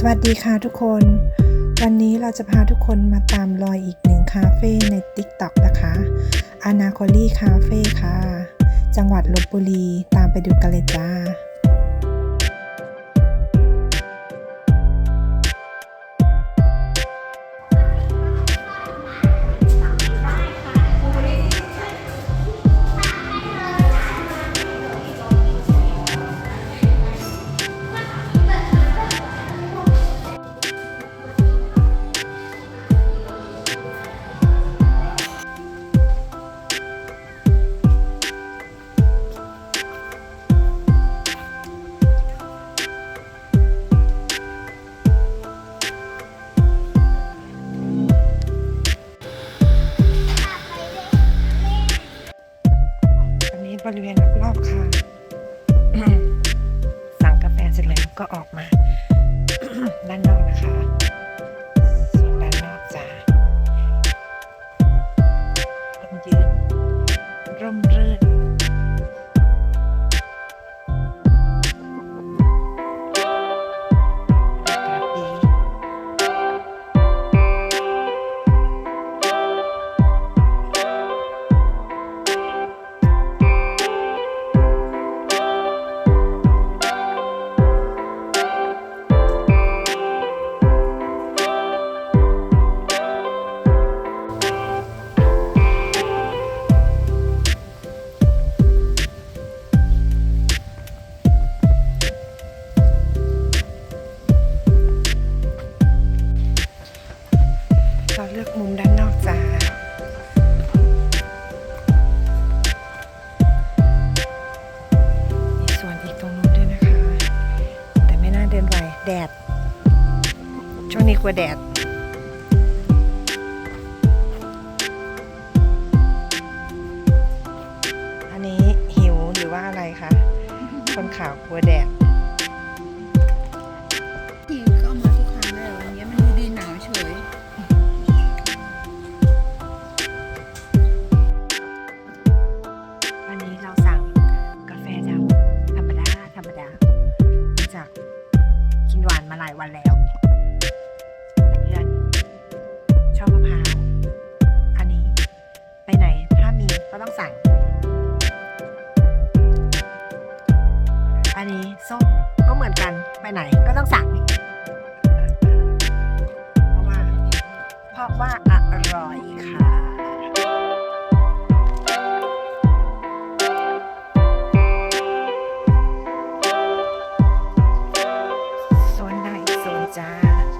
สวัสดีค่ะทุกคน วันนี้เราจะพาทุกคนมาตามรอยอีกหนึ่งคาเฟ่ใน TikTok นะคะอนาคอลี่คาเฟ่ค่ะ จังหวัดลบบุรีตามไปดูกันเลยจ้า บริเวณรอบๆค่ะ สั่งกาแฟเสร็จแล้วก็ออกมา ด้านนอกนะคะส่วนด้านนอกจะร่มยืนร่มรื่ มุมด้านนอกจ้ามีส่วนอีกตรงนู้นด้วยนะคะ แต่ไม่น่าเดินไหวแดด ช่วงนี้กลัวแดดอันนี้หิวหรือว่าอะไรคะคนขาวกลัวแดด หวานมาหลายวันแล้วเพื่อนชอบมะพร้าวอันนี้ ไปไหนถ้ามีก็ต้องสั่ง อันนี้ส้มก็เหมือนกันไปไหนก็ต้องสั่งเพราะว่าเพราะว่าอร่อยค่ะ จ้า